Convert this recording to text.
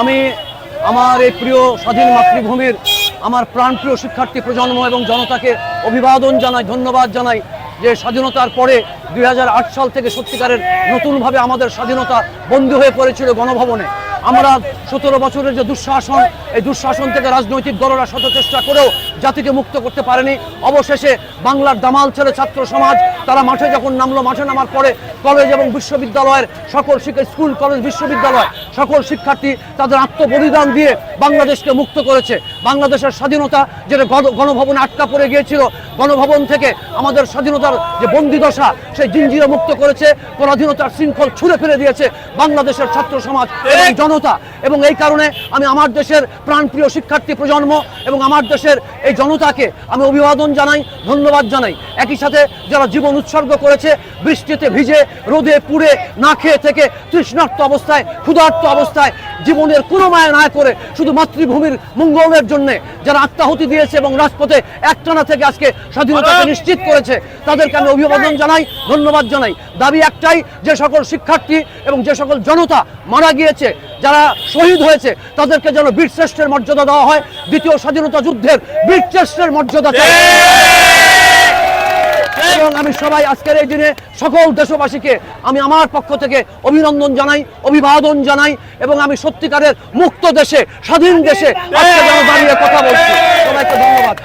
আমি আমার এই প্রিয় স্বাধীন মাতৃভূমির আমার প্রাণপ্রিয় শিক্ষার্থী প্রজন্ম এবং জনতাকে অভিবাদন জানাই, ধন্যবাদ জানাই যে স্বাধীনতার পরে দুই হাজার আট সাল থেকে সত্যিকারের নতুনভাবে আমাদের স্বাধীনতা বন্দী হয়ে পড়েছিল গণভবনে। আমরা সতেরো বছরের যে দুঃশাসন, এই দুঃশাসন থেকে রাজনৈতিক দলরা শত চেষ্টা করেও জাতিকে মুক্ত করতে পারেনি। অবশেষে বাংলার দামাল ছেলে ছাত্র সমাজ, তারা মাঠে যখন নামলো, মাঠে নামার পরে কলেজ এবং বিশ্ববিদ্যালয়ের সকল শিক্ষা, স্কুল, কলেজ, বিশ্ববিদ্যালয়, সকল শিক্ষার্থী তাদের আত্মবলিদান দিয়ে বাংলাদেশকে মুক্ত করেছে। বাংলাদেশের স্বাধীনতা যেটা গণ- গণভবনে আটকা পড়ে গিয়েছিল, গণভবন থেকে আমাদের স্বাধীনতার যে বন্দিদশা সেই জিঞ্জিরে মুক্ত করেছে, পরাধীনতার শৃঙ্খল ছুঁড়ে ফেলে দিয়েছে বাংলাদেশের ছাত্র সমাজ এবং জনতা। এবং এই কারণে আমি আমার দেশের প্রাণপ্রিয় শিক্ষার্থী প্রজন্ম এবং আমার দেশের এই জনতাকে আমি অভিবাদন জানাই, ধন্যবাদ জানাই। একই সাথে যারা জীবন উৎসর্গ করেছে, বৃষ্টিতে ভিজে রোদে পুড়ে না খেয়ে থেকে তৃষ্ণার্ত অবস্থায় ক্ষুধার্ত অবস্থায় জীবনের কোনো মায়া না করে শুধু মাতৃভূমির মঙ্গলের জন্য যারা আত্মাহুতি দিয়েছে এবং রাজপথে একটানা থেকে আজকে স্বাধীনতাকে নিশ্চিত করেছে তাদেরকে আমি অভিবাদন জানাই ধন্যবাদ জানাই। দাবি একটাই যে সকল শিক্ষার্থী এবং যে সকল জনতা মারা গিয়েছে যারা শহীদ হয়েছে তাদেরকে যেন বীরশ্রেষ্ঠের মর্যাদা দেওয়া হয় দ্বিতীয় স্বাধীনতা যুদ্ধের বীরশ্রেষ্ঠের মর্যাদা চাই। এবং আমি সবাই আজকের এই দিনে সকল দেশবাসীকে আমি আমার পক্ষ থেকে অভিনন্দন জানাই, অভিবাদন জানাই এবং আমি সত্যিকারের মুক্ত দেশে, স্বাধীন দেশে আজকে দাঁড়িয়ে কথা বলছি।